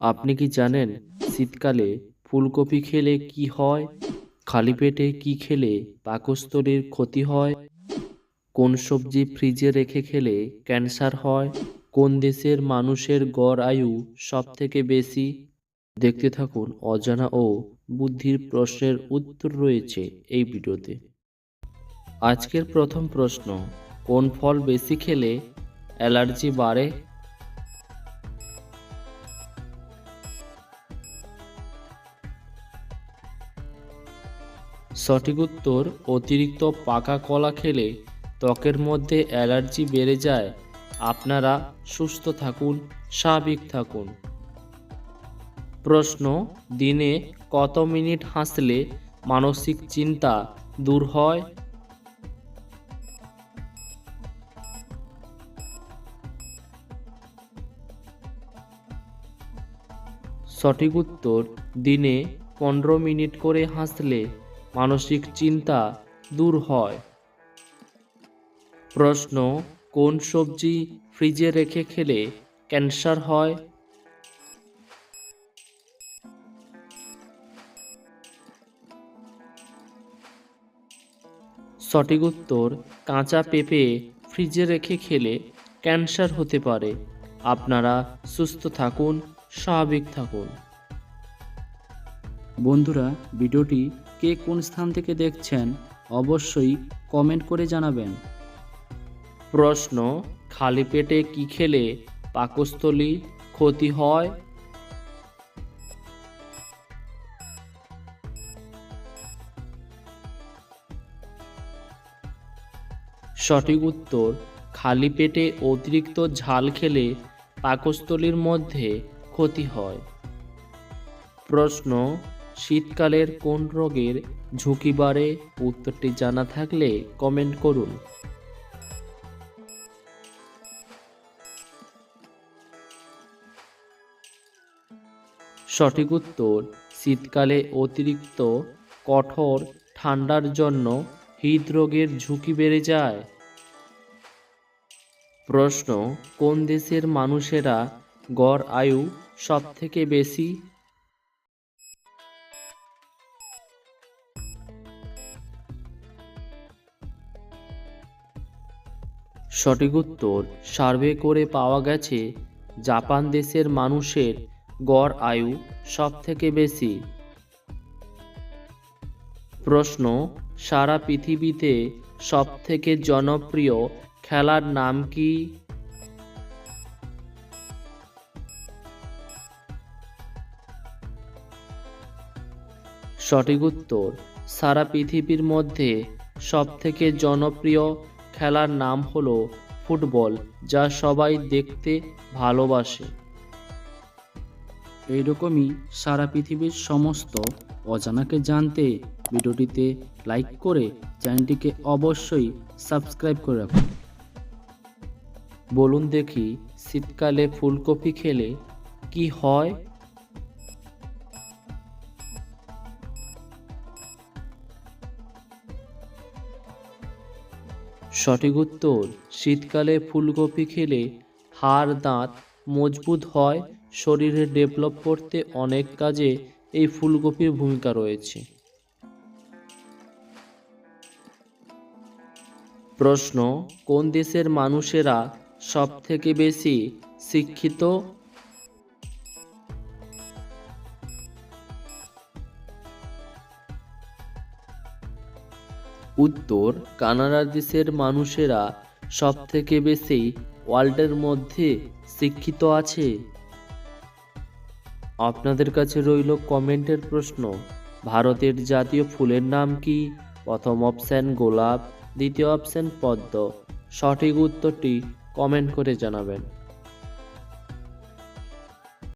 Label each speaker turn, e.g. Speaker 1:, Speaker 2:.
Speaker 1: আপনি কি জানেন শীতকালে ফুলকপি খেলে কি হয়? খালি পেটে কি খেলে পাকস্থলীর ক্ষতি হয়? কোন সবজি ফ্রিজে রেখে খেলে ক্যান্সার হয়? কোন দেশের মানুষের গড় আয়ু সব থেকে বেশি? দেখতে থাকুন অজানা ও বুদ্ধির প্রশ্নের উত্তর রয়েছে এই ভিডিওতে। আজকের প্রথম প্রশ্ন, কোন ফল বেশি খেলে অ্যালার্জি বাড়ে? সঠিক উত্তর, অতিরিক্ত পাকা কলা খেলে ত্বকের মধ্যে অ্যালার্জি বেড়ে যায়। আপনারা সুস্থ থাকুন, স্বাভাবিক থাকুন। প্রশ্ন, দিনে কত মিনিট হাসলে মানসিক চিন্তা দূর হয়? সঠিক উত্তর, দিনে পনেরো মিনিট করে হাসলে মানসিক চিন্তা দূর হয়। প্রশ্ন, কোন সবজি ফ্রিজে রেখে খেলে ক্যান্সার হয়? সঠিক উত্তর, কাঁচা পেঁপে ফ্রিজে রেখে খেলে ক্যান্সার হতে পারে। আপনারা সুস্থ থাকুন, স্বাভাবিক থাকুন।
Speaker 2: বন্ধুরা, ভিডিওটি কে কোন স্থান থেকে দেখছেন, অবশ্যই কমেন্ট করে জানাবেন।
Speaker 1: প্রশ্ন, খালি পেটে কি খেলে পাকস্থলী ক্ষতি হয়? সঠিক উত্তর, খালি পেটে অতিরিক্ত ঝাল খেলে পাকস্থলীর মধ্যে ক্ষতি হয়। প্রশ্ন শীতকালের কোন রোগের ঝুঁকি বাড়ে উত্তরটি জানা থাকলে কমেন্ট করুন। সঠিক উত্তর, শীতকালে অতিরিক্ত কঠোর ঠান্ডার জন্য হৃদরোগের ঝুঁকি বেড়ে যায়। প্রশ্ন, কোন দেশের মানুষেরা গড় আয়ু সব থেকে বেশি? সঠিক উত্তর সার্ভে করে পাওয়া গেছে। জাপান দেশের মানুষের গড় আয়ু সব থেকে বেশি। প্রশ্ন, সারা পৃথিবীতে সব থেকে জনপ্রিয় খেলার নাম কি? সঠিক উত্তর, সারা পৃথিবীর মধ্যে সবথেকে জনপ্রিয় খেলার নাম হলো ফুটবল, যা সবাই দেখতে ভালোবাসে।
Speaker 2: এইরকমই সারা পৃথিবীর সমস্ত অজানাকে জানতে ভিডিওটিতে লাইক করে চ্যানেলটিকে অবশ্যই সাবস্ক্রাইব করে রাখুন।
Speaker 1: বলুন দেখি শীতকালে ফুলকপি খেলে কি হয়? সঠিক উত্তর, শীতকালে ফুলকপি খেলে হাড়, দাঁত মজবুত হয়, শরীরে ডেভেলপ করতে অনেক কাজে এই ফুলকপির ভূমিকা রয়েছে। প্রশ্ন, কোন দেশের মানুষেরা সবথেকে বেশি শিক্ষিত উত্তর কানাডা দেশের মানুষেরা সব থেকে বেশি ওয়ার্ল্ডের মধ্যে শিক্ষিত আছে। আপনাদের কাছে রইল কমেন্টের প্রশ্ন, ভারতের জাতীয় ফুলের নাম কি? প্রথম অপশান গোলাপ, দ্বিতীয় অপশান পদ্ম। সঠিক উত্তরটি কমেন্ট করে জানাবেন।